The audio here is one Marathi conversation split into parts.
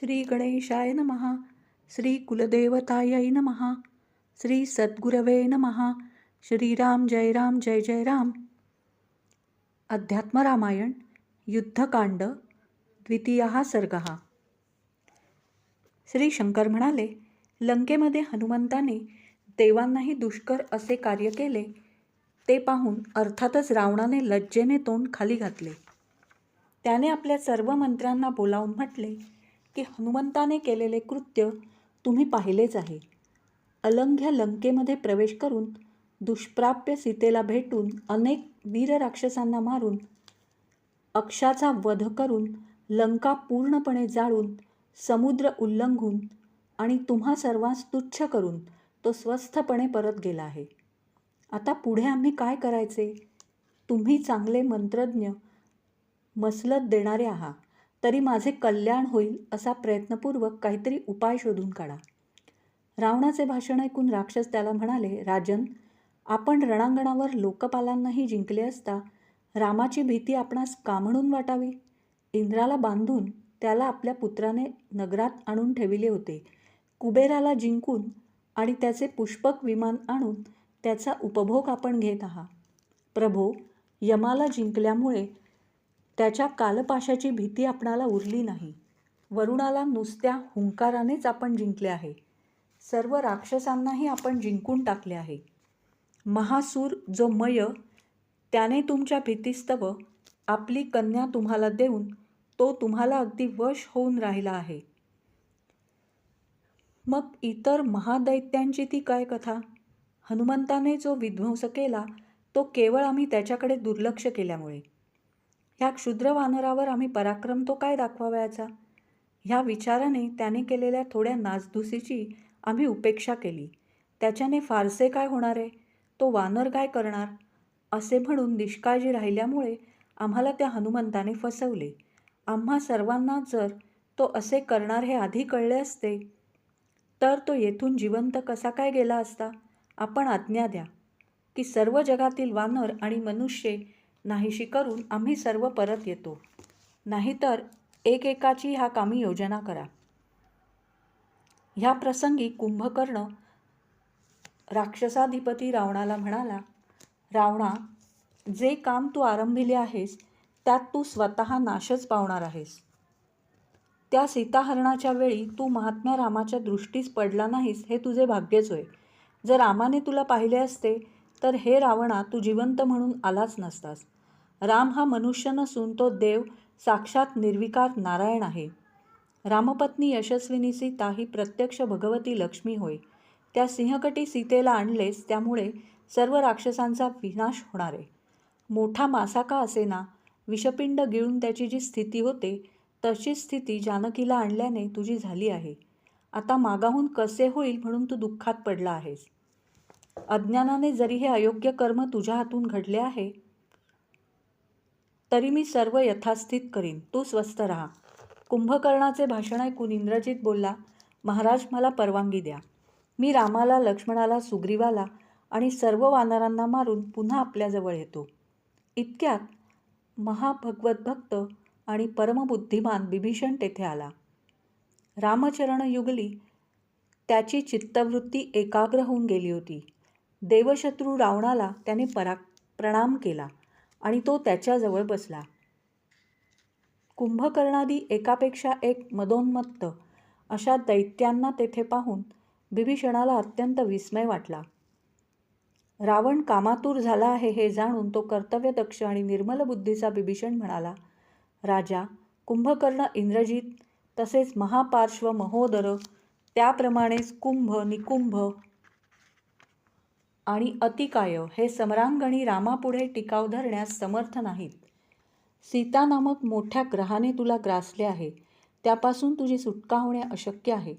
श्री गणेशाय नमहा श्री कुलदेवतायै नमहा श्री सद्गुरवे नमहा श्रीराम जय राम जय जय राम। अध्यात्म रामायण युद्धकांड द्वितीय सर्ग। श्री शंकर म्हणाले लंकेमध्ये हनुमंताने देवांनाही दुष्कर असे कार्य केले ते पाहून अर्थातच रावणाने लज्जेने तोंड खाली घातले. त्याने आपल्या सर्व मंत्र्यांना बोलावून म्हटले की हनुमंताने केलेले कृत्य तुम्ही पाहिलेच आहे. अलंघ्य लंकेमध्ये प्रवेश करून दुष्प्राप्य सीतेला भेटून अनेक वीर राक्षसांना मारून अक्षाचा वध करून लंका पूर्णपणे जाळून समुद्र उल्लंघून आणि तुम्हा सर्वांस तुच्छ करून तो स्वस्थपणे परत गेला आहे. आता पुढे आम्ही काय करायचे? तुम्ही चांगले मंत्रज्ञ मसलत देणारे आहात. तरी माझे कल्याण होईल असा प्रयत्नपूर्वक काहीतरी उपाय शोधून काढा. रावणाचे भाषण ऐकून राक्षस त्याला म्हणाले राजन आपण रणांगणावर लोकपालांनाही जिंकले असता रामाची भीती आपणास का म्हणून वाटावी? इंद्राला बांधून त्याला आपल्या पुत्राने नगरात आणून ठेविले होते. कुबेराला जिंकून आणि त्याचे पुष्पक विमान आणून त्याचा उपभोग आपण घेत आहात. प्रभो यमाला जिंकल्यामुळे त्याच्या कालपाशाची भीती आपणाला उरली नाही. वरुणाला नुसत्या हुंकारानेच आपण जिंकले आहे. सर्व राक्षसांनाही आपण जिंकून टाकले आहे. महासूर जो मय त्याने तुमच्या भीतीस्तव आपली कन्या तुम्हाला देऊन तो तुम्हाला अगदी वश होऊन राहिला आहे. मग इतर महादैत्यांची ती काय कथा? हनुमंताने जो विध्वंस केला तो केवळ आम्ही त्याच्याकडे दुर्लक्ष केल्यामुळे. ह्या क्षुद्र वानरावर आम्ही पराक्रम तो काय दाखवावयाचा? ह्या विचाराने त्याने केलेल्या थोड्या नाचधुसीची आम्ही उपेक्षा केली. त्याच्याने फारसे काय होणार? आहे तो वानर काय करणार? असे म्हणून निष्काळजी राहिल्यामुळे आम्हाला त्या हनुमंताने फसवले. आम्हा सर्वांना जर तो असे करणार हे आधी कळले असते तर तो येथून जिवंत कसा काय गेला असता? आपण आज्ञा द्या की सर्व जगातील वानर आणि मनुष्य नाहीशी करून आम्ही सर्व परत येतो. नाहीतर एकेकाची ह्या कामी योजना करा. ह्या प्रसंगी कुंभकर्ण राक्षसाधिपती रावणाला म्हणाला रावणा जे काम तू आरंभिले आहेस त्यात तू स्वतः नाशच पावणार आहेस. त्या सीताहरणाच्या वेळी तू महात्म्या रामाच्या दृष्टीस पडला नाहीस हे तुझे भाग्यच होय. जर रामाने तुला पाहिले असते तर हे रावणा तू जिवंत म्हणून आलाच नसतास. राम हा मनुष्य नसून तो देव साक्षात निर्विकार नारायण आहे. रामपत्नी यशस्विनी सीता ही प्रत्यक्ष भगवती लक्ष्मी होय. त्या सिंहकटी सीतेला आणलेस त्यामुळे सर्व राक्षसांचा विनाश होणार आहे. मोठा मासा का असेना विषपिंड गिळून त्याची जी स्थिती होते तशीच स्थिती जानकीला आणल्याने तुझी झाली आहे. आता मागाहून कसे होईल म्हणून तू दुःखात पडला आहेस. अज्ञानाने जरी हे अयोग्य कर्म तुझ्या हातून घडले आहे तरी मी सर्व यथास्थित करीन. तू स्वस्थ राहा. कुंभकर्णाचे भाषण ऐकून इंद्रजित बोलला महाराज मला परवानगी द्या. मी रामाला लक्ष्मणाला सुग्रीवाला आणि सर्व वानरांना मारून पुन्हा आपल्याजवळ येतो. इतक्यात महाभगवत भक्त आणि परमबुद्धिमान बिभीषण तेथे आला. रामचरण युगली त्याची चित्तवृत्ती एकाग्र होऊन गेली होती. देवशत्रू रावणाला त्याने परा प्रणाम केला. आणि तो त्याच्याजवळ बसला. कुंभकर्णादी एकापेक्षा एक मदोन्मत्त अशा दैत्यांना तेथे पाहून बिभीषणाला अत्यंत विस्मय वाटला. रावण कामातूर झाला आहे हे जाणून तो कर्तव्यदक्ष आणि निर्मल बुद्धीचा बिभीषण म्हणाला राजा कुंभकर्ण इंद्रजीत तसेच महापार्श्व महोदर त्याप्रमाणेच कुंभ निकुंभ आणि अतिकाय हे समरांगणी रामापुढे टिकाव धरण्यास समर्थ नाहीत. सीता नामक मोठ्या ग्रहाने तुला ग्रासले आहे. त्यापासून तुझी सुटका होणे अशक्य आहे.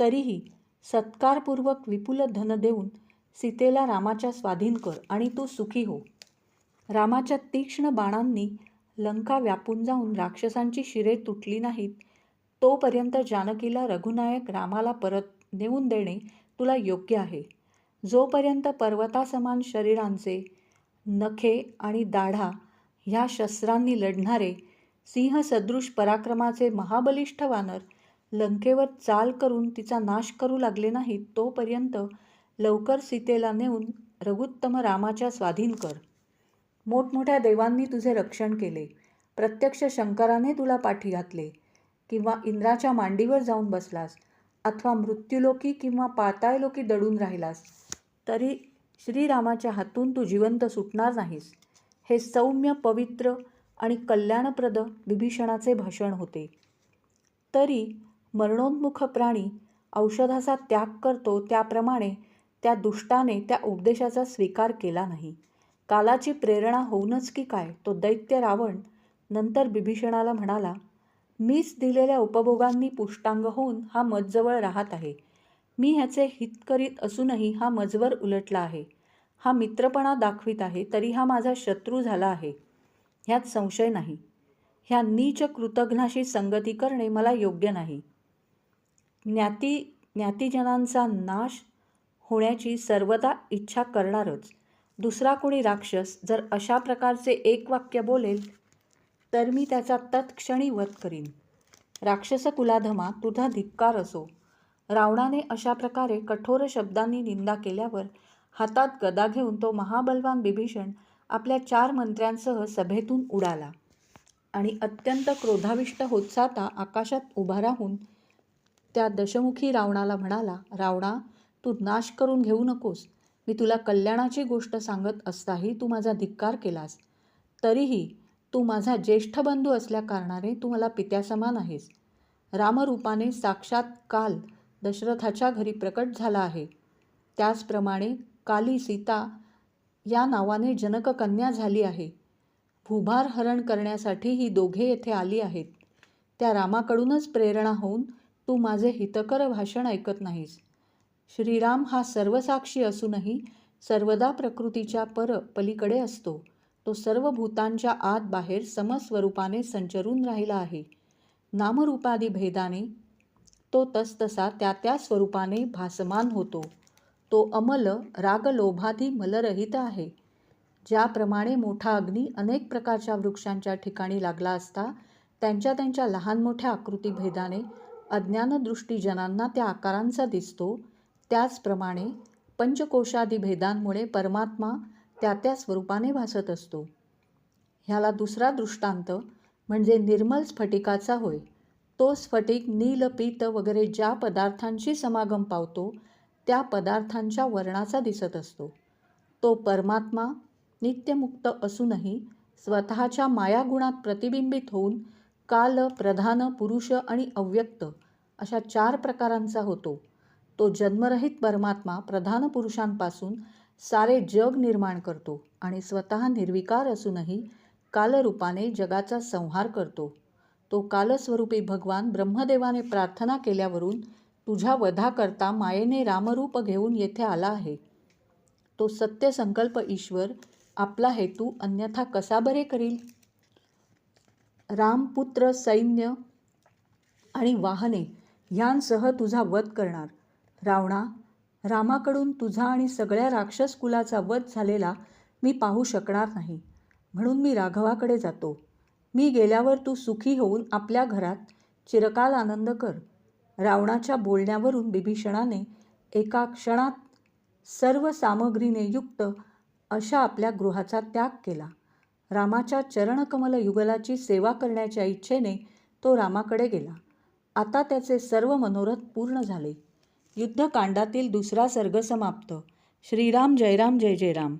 तरीही सत्कारपूर्वक विपुल धन देऊन सीतेला रामाच्या स्वाधीन कर आणि तू सुखी हो. रामाच्या तीक्ष्ण बाणांनी लंका व्यापून जाऊन राक्षसांची शिरे तुटली नाहीत तोपर्यंत जानकीला रघुनायक रामाला परत नेऊन देणे तुला योग्य आहे. जोपर्यंत पर्वतासमान शरीरांचे नखे आणि दाढा ह्या शस्त्रांनी लढणारे सिंहसदृश पराक्रमाचे महाबलिष्ठ वानर लंकेवर चाल करून तिचा नाश करू लागले नाहीत तोपर्यंत लवकर सीतेला नेऊन रघुत्तम रामाच्या स्वाधीन कर. मोठमोठ्या देवांनी तुझे रक्षण केले. प्रत्यक्ष शंकराने तुला पाठी घातले. किंवा इंद्राच्या मांडीवर जाऊन बसलास. अथवा मृत्युलोकी किंवा पाताळलोकी दडून राहिलास. तरी श्रीरामाच्या हातून तू जिवंत सुटणार नाहीस. हे सौम्य पवित्र आणि कल्याणप्रद विभीषणाचे भाषण होते. तरी मरणोन्मुख प्राणी औषधाचा त्याग करतो त्याप्रमाणे त्या दुष्टाने त्या उपदेशाचा स्वीकार केला नाही. कालाची प्रेरणा होऊनच की काय? तो दैत्य रावण नंतर बिभीषणाला म्हणाला मीच दिलेल्या उपभोगांनी पुष्टांग होऊन हा मजजवळ राहत आहे. मी ह्याचे हित करीत असूनही हा मजवर उलटला आहे. हा मित्रपणा दाखवित आहे तरी हा माझा शत्रू झाला आहे. ह्यात संशय नाही. ह्या नीच कृतघ्नाशी संगती करणे मला योग्य नाही. ज्ञाती ज्ञातीजनांचा नाश होण्याची सर्वदा इच्छा करणारच. दुसरा कोणी राक्षस जर अशा प्रकारचे एक वाक्य बोलेल तर मी त्याचा तत्क्षणी वध करीन. राक्षस कुलाधमा तुझा धिक्कार असो. रावणाने अशा प्रकारे कठोर शब्दांनी निंदा केल्यावर हातात गदा घेऊन तो महाबलवान बिभीषण आपल्या चार मंत्र्यांसह सभेतून उडाला. आणि अत्यंत क्रोधाविष्ट होत जाता आकाशात उभा राहून त्या दशमुखी रावणाला म्हणाला रावणा तू नाश करून घेऊ नकोस. मी तुला कल्याणाची गोष्ट सांगत असताही तू माझा धिक्कार केलास. तरीही तू माझा ज्येष्ठ बंधू असल्या कारणाने तू मला पित्यासमान आहेस. रामरूपाने साक्षात काल दशरथाच्या घरी प्रकट झाला आहे. त्याचप्रमाणे काली सीता या नावाने जनककन्या झाली आहे. भूभार हरण करण्यासाठी ही दोघे येथे आली आहेत. त्या रामाकडूनच प्रेरणा होऊन तू माझे हितकर भाषण ऐकत नाहीस. श्रीराम हा सर्वसाक्षी असूनही सर्वदा प्रकृतीच्या पर पलीकडे असतो. तो सर्व भूतांच्या आत बाहेर समस्वरूपाने संचरून राहिला आहे. नामरूपादी भेदाने तो तसतसा त्या त्या स्वरूपाने भासमान होतो. तो अमल रागलोभादी मलरहित आहे. ज्याप्रमाणे मोठा अग्नी अनेक प्रकारच्या वृक्षांच्या ठिकाणी लागला असता त्यांच्या त्यांच्या लहान मोठ्या आकृतीभेदाने अज्ञानदृष्टीजनांना त्या आकारांचा दिसतो. त्याचप्रमाणे पंचकोशादी भेदांमुळे परमात्मा त्या त्या स्वरूपाने भासत असतो. ह्याला दुसरा दृष्टांत म्हणजे निर्मल स्फटिकाचा होय. तो स्फटिक नील पीत वगैरे ज्या पदार्थांशी समागम पावतो त्या पदार्थांच्या वर्णाचा दिसत असतो. तो परमात्मा नित्यमुक्त असूनही स्वतःच्या मायागुणात प्रतिबिंबित होऊन काल प्रधान पुरुष आणि अव्यक्त अशा चार प्रकारांचा होतो. तो जन्मरहित परमात्मा प्रधान पुरुषांपासून सारे जग निर्माण करतो आणि स्वतः निर्विकार असूनही कालरूपाने जगाचा संहार करतो. तो कालस्वरूपी भगवान ब्रह्मदेवाने प्रार्थना केल्यावरून तुझ्या वधाकरता मायेने रामरूप घेऊन येथे आला आहे. तो सत्यसंकल्प ईश्वर आपला हेतू अन्यथा कसा बरे करील? रामपुत्र सैन्य आणि वाहने ह्यांसह तुझा वध करणार. रावणा रामाकडून तुझा आणि सगळ्या राक्षस कुलाचा वध झालेला मी पाहू शकणार नाही. म्हणून मी राघवाकडे जातो. मी गेल्यावर तू सुखी होऊन आपल्या घरात चिरकाल आनंद कर. रावणाच्या बोलण्यावरून बिभीषणाने एका क्षणात सर्व सामग्रीने युक्त अशा आपल्या गृहाचा त्याग केला. रामाच्या चरणकमल युगलाची सेवा करण्याच्या इच्छेने तो रामाकडे गेला. आता त्याचे सर्व मनोरथ पूर्ण झाले. युद्धकांडातील दुसरा सर्ग समाप्त. श्रीराम जयराम जय जय राम.